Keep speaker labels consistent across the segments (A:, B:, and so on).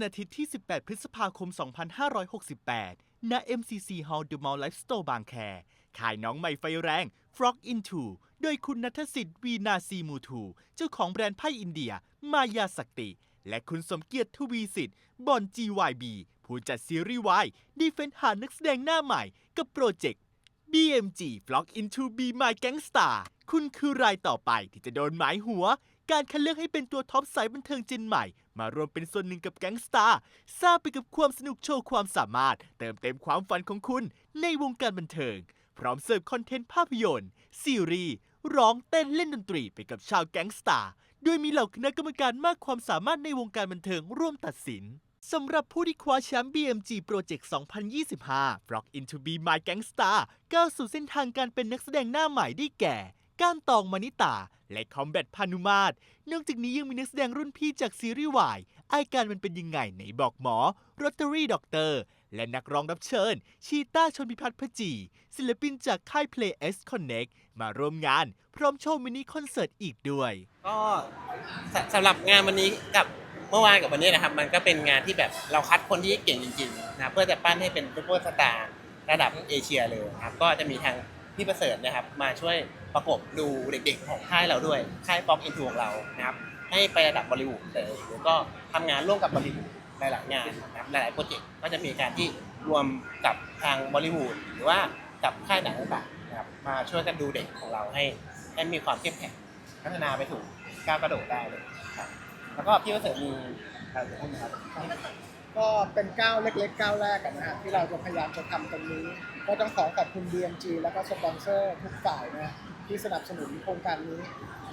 A: วันอาทิตย์ที่ 18 พฤษภาคม 2568 ณ MCC Hall The Mall Life Store บางแค ขายน้องใหม่ไฟแรง Frog Into โดยคุณนัทสิทธิ์วีนาซีมูทู เจ้าของแบรนด์ไพ่อินเดีย มายาสักติ และคุณสมเกียรติทวีสิทธิ์ บอน GYB ผู้จัดซีรีส์วายดีเฟนหานักแสดงหน้าใหม่ กับโปรเจกต์ BMG Flock into Be My Gangstar คุณคือรายต่อไปที่จะโดนหมายหัว การคัดเลือกให้เป็นตัวท็อปสายบันเทิงเจนใหม่ มารวมเป็นส่วนหนึ่งกับแก๊งสตาร์ทราบไปกับความสนุกโชว์ความสามารถ เติมเต็มความฝันของคุณในวงการบันเทิง พร้อมเสิร์ฟคอนเทนต์ภาพยนตร์ ซีรีส์ร้องเต้นเล่นดนตรีไปกับชาวแก๊งสตาร์โดยมีเหล่าคณะกรรมการมากความสามารถในวงการบันเทิงร่วมตัดสินสำหรับผู้ที่คว้าแชมป์ BMG Project 2025 Flock into Be My Gangstar ก้าวสู่เส้นทางการเป็นนักแสดงหน้าใหม่ได้แก่ ก้านตองมานิตา และคอมแบทพานุมาตรนอกจากนี้ยังมีนักแสดงรุ่นพี่จากซีรีส์วายไอาการมันเป็นยังไงไหนบอกหมอรอตเตอรี่ด็อกเตอร์ และนักร้องรับเชิญ ชีต้าชนพิพัฒน์พจี ศิลปินจากค่าย Play X Connect มาร่วมงาน พร้อมโชว์มินิคอนเสิร์ตอีกด้วย
B: ก็สสำหรับงานวันนี้กับเมื่อวานกับวันนี้นะครับ มันก็เป็นงานที่แบบเราคัดคนที่เก่งจริงๆนะเพื่อจะปั้นให้เป็นซุปเปอร์สตาร์ระดับเอเชียเลยนะครับ ก็จะมีทางพี่ประเสริฐนะครับ มาช่วย ประกบดูเด็กๆของค่ายเราด้วย ค่ายฟ็อกอินทูของเรานะครับ ให้ไประดับบอลิวูดเลยแล้วก็ทำงานร่วมกับบอลิวูดหลายๆงานนะครับหลายๆโปรเจกต์ก็จะมีการที่รวมกับทางบอลิวูดหรือว่ากับค่ายหนังต่างๆนะครับมาช่วยกันดูเด็กของเราให้ให้มีความเข้มแข็งพัฒนาไปถูกก้าวกระโดดได้เลยครับแล้วก็พี่ประเสริมีอะไรจะพูดครับ
C: ก็เป็นก้าวเล็กๆก้าวแรกกันนะฮะที่เราจะพยายามจะทำตรงนี้ ก็ต้องขอขอบคุณ BMG แล้วก็สปอนเซอร์ทุกฝ่ายนะฮะ ที่สนับสนุนโครงการนี้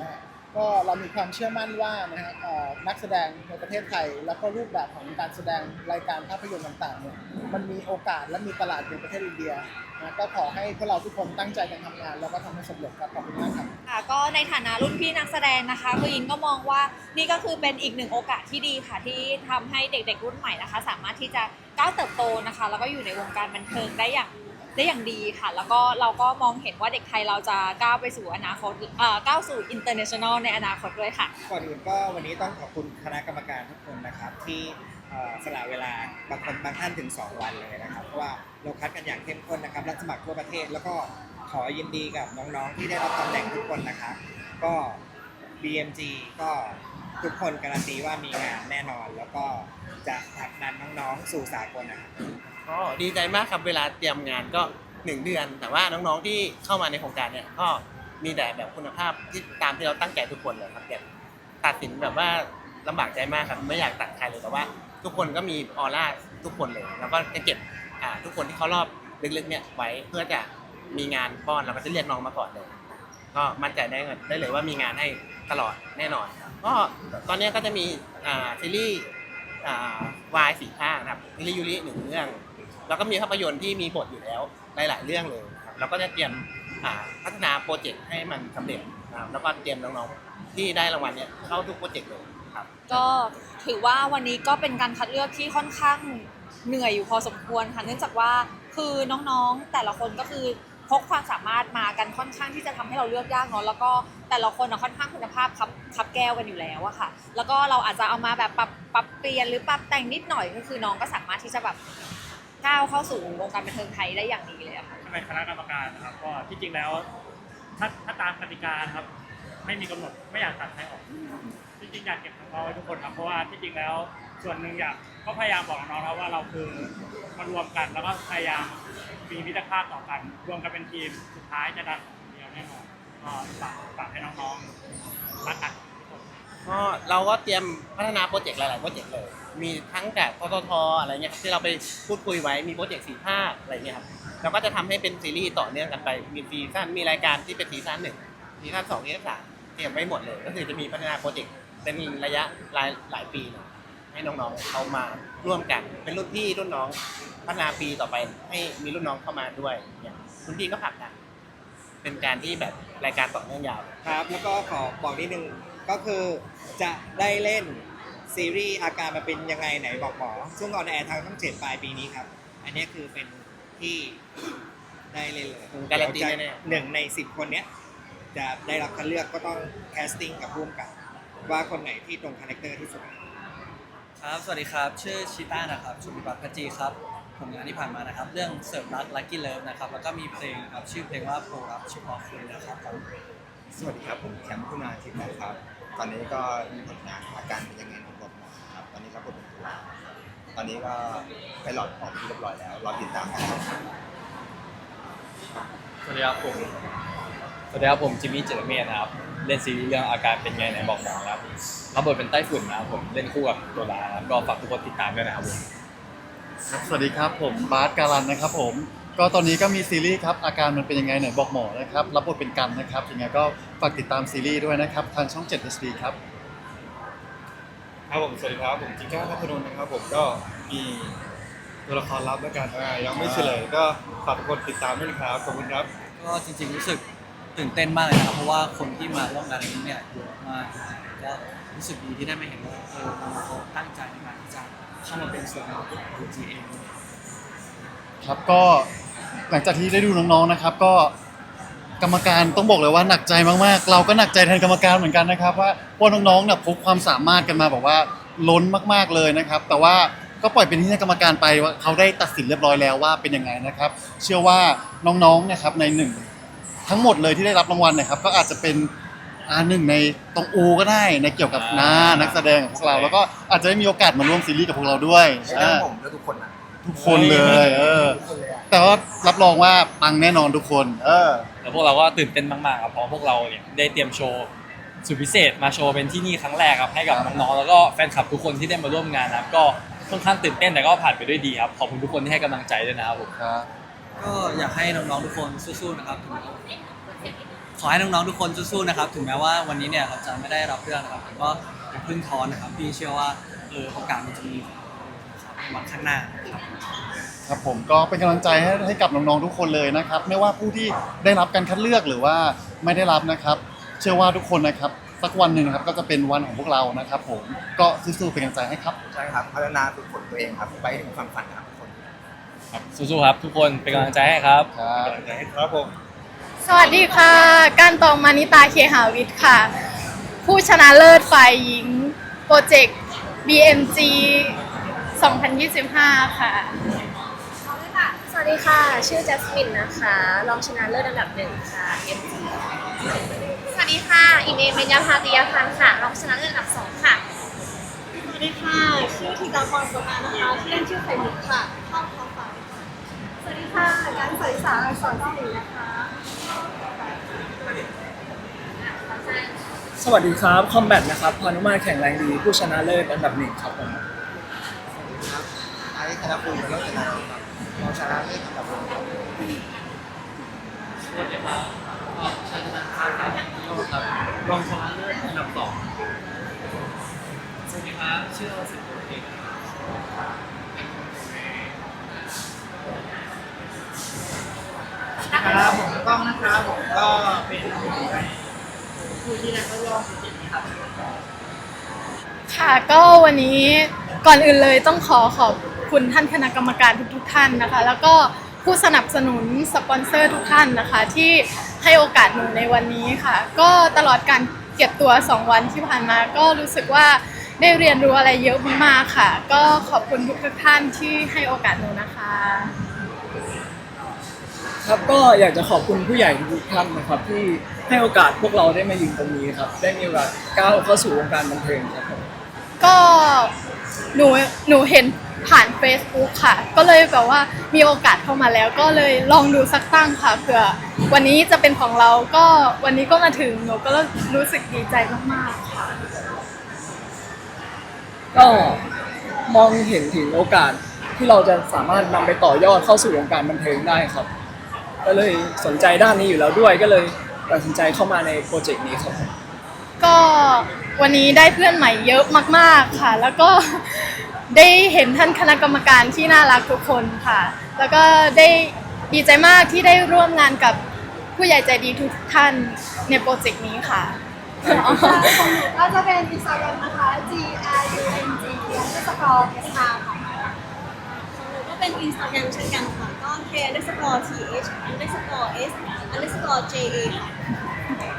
C: นะฮะก็เรามีความเชื่อมั่นว่านะฮะเอ่อนักแสดงในประเทศไทย แล้วก็รูปแบบของการแสดงรายการภาพยนตร์ต่างๆเนี่ยมันมีโอกาสและมีตลาดในประเทศอินเดียนะก็ขอให้พวกเราทุกคนตั้งใจกันทำงาน แล้วก็ทำให้สำเร็จครับขอบคุณมากครับ
D: ค่ะก็ในฐานะรุ่นพี่นักแสดงนะคะคุณยินก็มองว่านี่ก็คือเป็นอีกหนึ่งโอกาสที่ดีค่ะ ที่ทำให้เด็กๆรุ่นใหม่นะคะ สามารถที่จะก้าวเติบโตนะคะ แล้วก็อยู่ในวงการบันเทิงได้อย่าง ได้อย่างดีค่ะ แล้วก็เราก็มองเห็นว่าเด็กไทยเราจะก้าวไปสู่อนาคตเอ่อก้าวสู่ international ในอนาคตด้วยค่ะ
E: ก่อนอื่นก็วันนี้ต้องขอบคุณคณะกรรมการทุกคนนะครับที่สละเวลาบางคนบางท่านถึง 2 วันเลยนะครับเพราะว่าเราคัดกันอย่างเข้มข้นนะครับรับสมัครทั่วประเทศ แล้วก็ขอยินดีกับน้องๆ ที่ได้รับตำแหน่งทุกคนนะครับก็ BMG ก็ทุกคนการันตีว่ามีงานแน่นอน แล้วก็จะผลักดันน้องๆ สู่สากลนะครับ
B: ก็ดีใจมากครับเวลาเตรียมงานก็หนึ่งเดือน แต่ว่าน้องๆที่เข้ามาในโครงการเนี่ยก็มีแต่แบบคุณภาพที่ตามที่เราตั้งใจทุกคนเลยครับแบบตัดสินแบบว่าลำบากใจมากครับไม่อยากตัดใครเลยแต่ว่า ทุกคนก็มีออร่าทุกคนเลย แล้วก็จะเก็บอ่าทุกคนที่เขารอบลึกๆเนี่ยไว้เพื่อจะมีงานป้อนเราก็จะเรียกน้องมาก่อนเลย ก็มั่นใจได้ได้เลยว่ามีงานให้ตลอดแน่นอนครับก็ตอนนี้ก็จะมีอ่าซีรีส์อ่าวายสี่ภาคนะครับซีรีส์ยูริหนึ่งเรื่อง แล้วก็มีภาพยนตร์ที่มีบทอยู่แล้วหลาย ๆ เรื่องเลยครับเราก็จะเตรียมอ่าพัฒนาโปรเจกต์ให้มันสำเร็จนะครับแล้วก็เตรียมน้องๆที่ได้รางวัลเนี่ยเข้าทุกโปรเจกต์เลยครับ
D: ก็ถือว่าวันนี้ก็เป็นการคัดเลือกที่ค่อนข้างเหนื่อยอยู่พอสมควรค่ะเนื่องจากว่าคือน้องๆแต่ละคนก็คือพกความสามารถมากันค่อนข้างที่จะทำให้เราเลือกยากเนาะแล้วก็แต่ละคนอะค่อนข้างคุณภาพครับครับแก้วกันอยู่แล้วอะค่ะ แล้วก็เราอาจจะเอามาแบบปรับปรับเปลี่ยนหรือปรับแต่งนิดหน่อยก็คือน้องก็สามารถที่จะแบบ ก้าวเข้าสู่วงการบันเทิงไทยได้อย่างดีเลยอะค่ะ
F: ถ้าเป็นคณะกรรมการนะครับ ก็ที่จริงแล้วถ้าถ้าตามกติกานะครับ ไม่มีกำหนดไม่อยากตัดใครออกที่จริงอยากเก็บของเราไว้ทุกคนครับเพราะว่าที่จริงแล้วส่วนหนึ่งอยากก็พยายามบอกน้องๆครับว่าเราคือมารวมกันแล้วก็พยายามมีมิตรภาพต่อกัน รวมกันเป็นทีมสุดท้ายจะดันเดียวแน่นอนก็ฝากฝากให้น้องๆรักกัน ก็
B: เราก็เตรียมพัฒนาโปรเจกต์หลาย ๆ โปรเจกต์เลย มีทั้งแบบทททอะไรเงี้ยที่เราไปพูดคุยไว้มีโปรเจกต์สี่ภาคอะไรเงี้ยครับเราก็จะทำให้เป็นซีรีส์ต่อเนื่องกันไป มีซีซั่นมีรายการที่เป็นซีซั่นหนึ่งซีซั่นสองซีซั่นสามเตรียมไว้หมดเลย ก็คือจะมีพัฒนาโปรเจกต์เป็นระยะหลายหลายปีเลยให้น้อง ๆ เขามาร่วมกัน เป็นรุ่นพี่รุ่นน้องพัฒนาปีต่อไปให้มีรุ่นน้องเข้ามาด้วยเนี่ยรุ่นพี่ก็ผลักดันเป็นการที่แบบรายการต่อเนื่องยาว
E: ครับ แล้วก็ขอบอกนิดนึง ก็คือจะได้เล่นซีรีส์อาการมาเป็นยังไงไหนบอกหมอซึ่งออนแอร์ทางช่องเจ็ดปลายปีนี้ครับ อันนี้คือเป็นที่ได้เล่นเลย
B: การันตีแน่ๆ
E: เดี๋ยวจะหนึ่งในสิบคนเนี้ยจะได้รับคัดเลือกก็ต้องแคสติ้งกับร่วมกับ ว่าคนไหนที่ตรงคาแรคเตอร์ที่สุด
G: ครับ สวัสดีครับ ชื่อชิต้านะครับ ชุมิบัตพัจีครับผลงานที่ผ่านมานะครับ เรื่องเสริมรัก Lucky Love นะครับ แล้วก็มีเพลงครับ ชื่อเพลงว่าโปรรับเฉพาะคุณนะครับผม
H: สวัสดีครับ ผมแคมป์คุณาทิพย์นะครับ ตอนนี้ก็มีผลงานอาการเป็นยังไงของผมนะครับ ตอนนี้ก็เป็นตัวตอนนี้ก็ไปหลอดออกที่เรียบร้อยแล้ว รอติดตามกันครับ
I: สวัสดีครับผมสวัสดีครับผมจิมมี่เจรเมธนะครับเล่นซีรีส์เรื่องอาการเป็นไงไหนบอกหมอนะครับรับบทเป็นไต้ฝุ่นนะครับผมเล่นคู่กับตัวลาครับก็ฝากทุกคนติดตามด้วยนะครับผม
J: ครับสวัสดีครับผมบาสการันนะครับผม ก็ตอนนี้ก็มีซีรีส์ครับ อาการมันเป็นยังไงไหนบอกหมอนะครับ รับบทเป็นกันนะครับยังไงก็ฝากติดตามซีรีส์ด้วยนะครับ ทางช่อง 7 HD ครับ
K: ครับผมสวัสดีครับผมจิก้าทัพพนนท์นะครับผมก็มีตัวละครลับแล้วกันอ่ายังไม่เฉลยก็ฝากทุกคนติดตามด้วยนะครับขอบคุณครับ
G: ก็จริงๆรู้สึกตื่นเต้นมากเลยนะครับเพราะว่าคนที่มาร่วมงานในนี้เนี่ยเยอะมากก็รู้สึกดีที่ได้มาเห็นว่าเออน้องเขาตั้งใจในการที่จะเข้ามาเป็นส่วนหนึ่งของ GM
J: ครับก็ หลังจากที่ได้ดูน้องๆนะครับ ก็กรรมการต้องบอกเลยว่าหนักใจมากๆ เราก็หนักใจแทนกรรมการเหมือนกันนะครับ ว่าพวกน้องๆเนี่ยพกความสามารถกันมาแบบว่าล้นมากๆเลยนะครับ แต่ว่าก็ปล่อยเป็นที่ให้กรรมการไปว่าเขาได้ตัดสินเรียบร้อยแล้วว่าเป็นยังไงนะครับ เชื่อว่าน้องๆเนะครับในหนึ่งทั้งหมดเลยที่ได้รับรางวัลเนะครับ ก็อาจจะเป็นอาหนึ่งในตรงอูก็ได้ในเกี่ยวกับหน้านักแสดงของพวกเราแล้วก็อาจจะได้มีโอกาสมาร่วมซีรีส์กับพวกเราด้วย
H: ไม่ต้องผมและทุกคนนะ
J: ทุกคนเลย เออ แต่ว่ารับรองว่าปังแน่นอนทุกคน เออ
I: แล้วพวกเราก็ตื่นเต้นมากๆครับเพราะพวกเราเนี่ยได้เตรียมโชว์สุดพิเศษมาโชว์เป็นที่นี่ครั้งแรกครับให้กับน้องๆแล้วก็แฟนคลับทุกคนที่ได้มาร่วมงานนะครับก็ค่อนข้างตื่นเต้นแต่ก็ผ่านไปด้วยดีครับขอบคุณทุกคนที่ให้กำลังใจด้วยนะครับผม
J: ครับ
G: ก็อยากให้น้องๆทุกคนสู้ๆนะครับถึงขอให้น้องๆทุกคนสู้ๆนะครับถึงแม้ว่าวันนี้เนี่ยเราจะไม่ได้รับเรื่องนะครับแต่ก็อย่าเพึ่งท้อนะครับพี่เชื่อว่าเออโอกาสมันจะมีนะครับใน วันข้างหน้านะครับ
J: ครับผมก็เป็นกำลังใจให้ให้กับน้องๆทุกคนเลยนะครับ ไม่ว่าผู้ที่ได้รับการคัดเลือกหรือว่าไม่ได้รับนะครับ เชื่อว่าทุกคนนะครับ สักวันหนึ่งนะครับก็จะเป็นวันของพวกเรานะครับ ผมก็สู้ๆเป็นกำลังใจให้ครับ
H: ใช่ครับพัฒนาฝึกฝนตัวเองครับ ไปถึงความฝันนะครับทุกคน
I: ครับสู้ๆครับ ทุกคนเป็นกำลังใจให้ครับ
J: ครับ
K: กำลังใจให้ครับผม
L: สวัสดีค่ะ การตองมานิตาเคหาวิทย์ค่ะ ผู้ชนะเลิศฝ่ายหญิง โปรเจกต์ BMG 2025 ค่ะ
M: สวัสดีค่ะ ชื่อแจสมินนะคะ รองชนะเลิศอันดับหนึ่งค่ะ MG สวัสดีค่ะ อิเมเมญญาภาติยาพันธ์ค่ะ รองชนะเลิศอันดับสองค่ะ สวัสดีค่ะ ชื่อธีกาพรสุมานะคะชื่อเล่นชื่อไข่มุกค่ะเข้าท้องฟ้าสวัสดีค่ะการใส่สารสอนสิรินะคะ
G: สวัสดีครับ คอมแบทนะครับพานุมาแข่งแรงดี ผู้ชนะเลิศอันดับหนึ่งครับผม
H: ครับ ไอ้คณะครูเลิศชนะครับเราชนะเลิศอันดับหนึ่งครับ
I: สวัสดีครับชาตินันท์ครับรองชนะเลิศอันดับสองสวัสดีครับชื่อสิทธิ์เอก
C: ครับผมก้องนะครับผมก็เป็นผู้ที่ได้เข้าร่วมโปรเจกต์นี้ครับ
L: ค่ะก็วันนี้ก่อนอื่นเลยต้องขอขอบ คุณท่านคณะกรรมการทุกๆท่านนะคะ แล้วก็ผู้สนับสนุนสปอนเซอร์ทุกท่านนะคะ ที่ให้โอกาสหนูในวันนี้ค่ะ ก็ตลอดการเก็บตัว 2 วันที่ผ่านมา ก็รู้สึกว่าได้เรียนรู้อะไรเยอะมากๆค่ะ ก็ขอบคุณทุกๆท่านที่ให้โอกาสหนูนะคะ
G: ครับก็อยากจะขอบคุณผู้ใหญ่ทุกท่านนะครับ ที่ให้โอกาสพวกเราได้มายืนตรงนี้ครับ ได้มีโอกาสก้าวเข้าสู่วงการบันเทิงครับผม
L: ก็หนูหนูเห็น ผ่าน Facebook ค่ะ ก็เลยแบบว่ามีโอกาสเข้ามาแล้วก็เลยลองดูสักตั้งค่ะเผื่อวันนี้จะเป็นของเราก็วันนี้ก็มาถึงหนูก็รู้สึกดีใจมากๆค่ะ
G: ก็มองเห็นถึงโอกาสที่เราจะสามารถนำไปต่อยอดเข้าสู่วงการบันเทิงได้ครับ ก็เลยสนใจด้านนี้อยู่แล้วด้วยก็เลยตัดสินใจเข้ามาในโปรเจกต์นี้ครับ
L: ก็วันนี้ได้เพื่อนใหม่เยอะมาก ๆค่ะ แล้วก็ ได้เห็นท่านคณะกรรมการที่น่ารักทุกคนค่ะ แล้วก็ได้ดีใจมากที่ได้ร่วมงานกับผู้ใหญ่ใจดีทุกท่านในโปรเจกต์นี้ค่ะ
M: ของหนูก็จะเป็นอินสตาแกรมนะคะ G R U N G สกอร์ S R ค่ะหนูก็เป็นอินสตาแกรมเช่นกันค่ะ ก็ K underscore T H underscore S underscore J A ค่ะ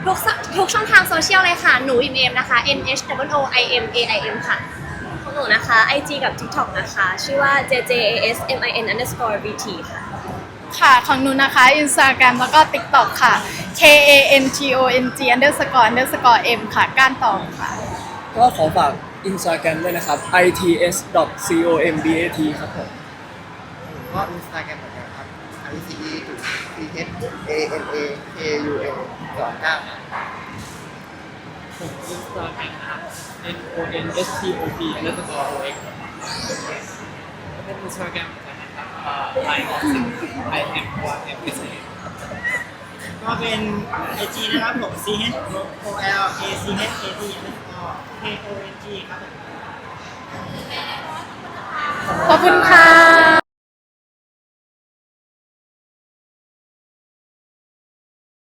M: ทุกทุกช่องทางโซเชียลเลยค่ะ หนูอิมเอมนะคะ N H W O I M A I M ค่ะ ของนูนะคะ IG กับ TikTok นะคะ ชื่อว่า jjasmin underscore vt ค่ะ
L: ค่ะ ของหนูนะคะ Instagram แล้วก็ TikTok ค่ะ K A N T O N G underscore underscore M ค่ะ ก้านตองค่ะ
N: ก็ขอฝากอินสตาแกรมด้วยนะครับ its.combat ครับผม
O: ก็อินสตาแกรมเหมือนกันครับ i c e จุด c h a n a k u n สองเก้า
N: ผมอินสตาแกรมนะครับ n o n s t o p underscore o x เป็นอินสตาแกรมเหมือนกันะครับ i o i m o m s a
P: ก็เป็นไอจีนะครับผม C H O L A C H A T แล้วก็ K O N G ครับผม
L: ขอบคุณค่ะ